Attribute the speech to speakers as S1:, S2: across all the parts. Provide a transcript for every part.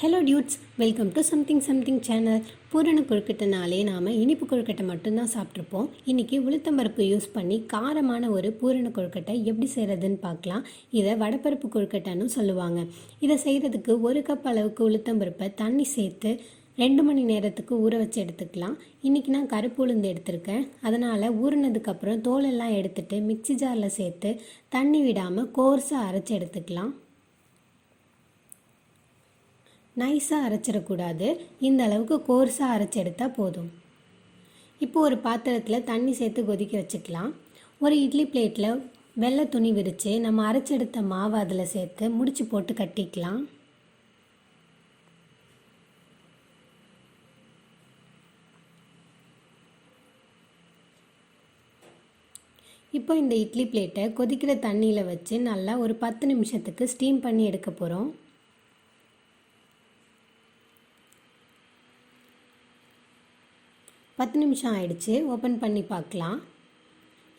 S1: Hello dudes welcome to something something channel பூரண கொழுக்கட்டைனாலே நாம் இனிப்பு கொழுக்கட்டை மட்டும்தான் சாப்பிட்ருப்போம் இன்றைக்கி உளுத்தம்பருப்பு யூஸ் பண்ணி காரமான ஒரு பூரண கொழுக்கட்டை எப்படி செய்கிறதுன்னு பார்க்கலாம். இதை வடப்பருப்பு கொழுக்கட்டைன்னு சொல்லுவாங்க. இதை செய்கிறதுக்கு ஒரு கப் அளவுக்கு உளுத்தம்பருப்பை தண்ணி சேர்த்து ரெண்டு மணி நேரத்துக்கு ஊற வச்சு எடுத்துக்கலாம். இன்றைக்கி நான் கருப்பு உளுந்து எடுத்திருக்கேன். அதனால் ஊறினதுக்கப்புறம் தோலெல்லாம் எடுத்துகிட்டு மிக்ஸி ஜாரில் சேர்த்து தண்ணி விடாமல் கோர்ஸாக அரைச்சி எடுத்துக்கலாம். நைஸாக அரைச்சிடக்கூடாது. இந்த அளவுக்கு கோர்ஸாக அரைச்சி எடுத்தால் போதும். இப்போ ஒரு பாத்திரத்தில் தண்ணி சேர்த்து கொதிக்க வச்சுக்கலாம். ஒரு இட்லி பிளேட்டில் வெள்ளை துணி விரித்து நம்ம அரைச்செடுத்த மாவு அதில் சேர்த்து முடிச்சு போட்டு கட்டிக்கலாம். இப்போ இந்த இட்லி பிளேட்டை கொதிக்கிற தண்ணியில் வச்சு நல்லா ஒரு பத்து நிமிஷத்துக்கு ஸ்டீம் பண்ணி எடுக்க போகிறோம் பத்து நிமிஷம் ஆயிடுச்சு. ஓப்பன் பண்ணி பார்க்கலாம்.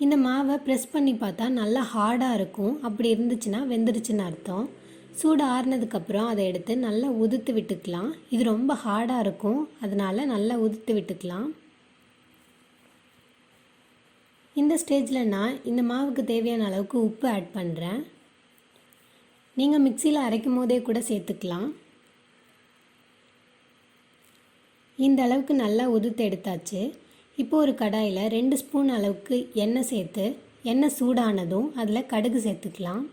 S1: இந்த மாவை ப்ரெஸ் பண்ணி பார்த்தா நல்லா ஹார்டாக இருக்கும். அப்படி இருந்துச்சுன்னா வெந்துருச்சுன்னு அர்த்தம். சூடு ஆறுனதுக்கப்புறம் அதை எடுத்து நல்லா உதுத்து விட்டுக்கலாம். இது ரொம்ப ஹார்டாக இருக்கும். அதனால் நல்லா உதுத்து விட்டுக்கலாம். இந்த ஸ்டேஜில் நான் இந்த மாவுக்கு தேவையான அளவுக்கு உப்பு ஆட் பண்ணுறேன் நீங்கள் மிக்சியில் அரைக்கும் போதே கூட சேர்த்துக்கலாம். இந்த அளவுக்கு நல்லா உதுத்து எடுத்தாச்சு. இப்போ ஒரு கடாயில் ரெண்டு ஸ்பூன் அளவுக்கு எண்ணெய் சேர்த்து எண்ணெய் சூடானதும் அதில் கடுகு சேர்த்துக்கலாம்.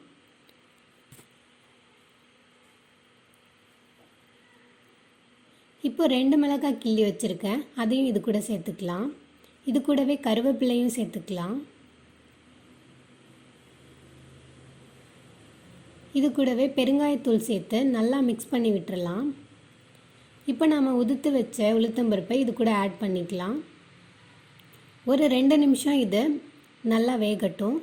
S1: இப்போ ரெண்டு மிளகாய் கிள்ளி வச்சுருக்கேன். அதையும் இது கூட சேர்த்துக்கலாம். இது கூடவே கருவேப்பிலையும் சேர்த்துக்கலாம். இது கூடவே பெருங்காயத்தூள் சேர்த்து நல்லா மிக்ஸ் பண்ணி விட்டுறலாம். இப்போ நாம் உதுத்து வச்ச உளுத்தம்பருப்பை இது கூட ஆட் பண்ணிக்கலாம். ஒரு ரெண்டு நிமிஷம் இது நல்லா வேகட்டும்.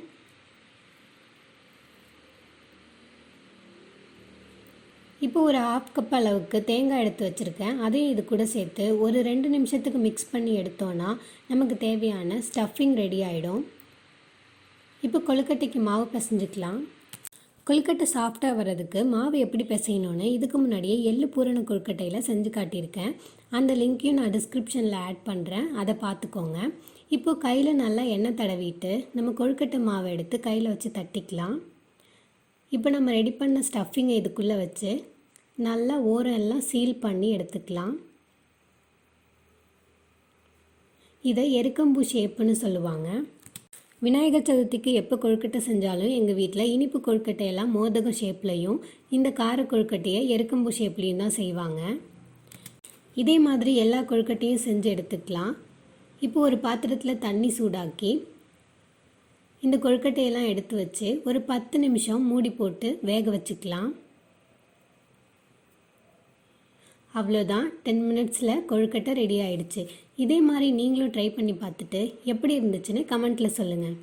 S1: இப்போ ஒரு ஆஃப் கப் அளவுக்கு தேங்காய் எடுத்து வச்சுருக்கேன். அதையும் இது கூட சேர்த்து ஒரு ரெண்டு நிமிஷத்துக்கு மிக்ஸ் பண்ணி எடுத்தோன்னா நமக்கு தேவையான ஸ்டஃபிங் ரெடி ஆகிடும் இப்போ கொழுக்கட்டைக்கு மாவு பிசைஞ்சிக்கலாம். கொழுக்கட்டை சாஃப்டாக வர்றதுக்கு மாவு எப்படி பிசையணும்னு இதுக்கு முன்னாடியே எள்ளு பூரண கொழுக்கட்டையில் செஞ்சு காட்டியிருக்கேன். அந்த லிங்க்கையும் நான் டிஸ்கிரிப்ஷனில் ஆட் பண்ணுறேன் அதை பார்த்துக்கோங்க. இப்போது கையில் நல்லா எண்ணெய் தடவிட்டு நம்ம கொழுக்கட்டை மாவை எடுத்து கையில் வச்சு தட்டிக்கலாம். இப்போ நம்ம ரெடி பண்ண ஸ்டஃபிங்கை இதுக்குள்ளே வச்சு நல்லா ஓரம் எல்லாம் சீல் பண்ணி எடுத்துக்கலாம். இதை எருக்கம்பூ ஷேப்புன்னு சொல்லுவாங்க. விநாயகர் சதுர்த்திக்கு எப்போ கொழுக்கட்டை செஞ்சாலும் எங்கள் வீட்டில் இனிப்பு கொழுக்கட்டையெல்லாம் மோதகம் ஷேப்லையும் இந்த கார கொழுக்கட்டையை எருக்கம்பு ஷேப்லேயும் தான் செய்வாங்க. இதே மாதிரி எல்லா கொழுக்கட்டையும் செஞ்சு எடுத்துக்கலாம். இப்போ ஒரு பாத்திரத்தில் தண்ணி சூடாக்கி இந்த கொழுக்கட்டையெல்லாம் எடுத்து வச்சு ஒரு பத்து நிமிஷம் மூடி போட்டு வேக வச்சுக்கலாம். அவ்வளோதான். டென் மினிட்ஸில் கொழுக்கட்டை ரெடி ஆயிடுச்சு. இதே மாதிரி நீங்களும் ட்ரை பண்ணி பார்த்துட்டு எப்படி இருந்துச்சுன்னு கமெண்ட்டில் சொல்லுங்கள்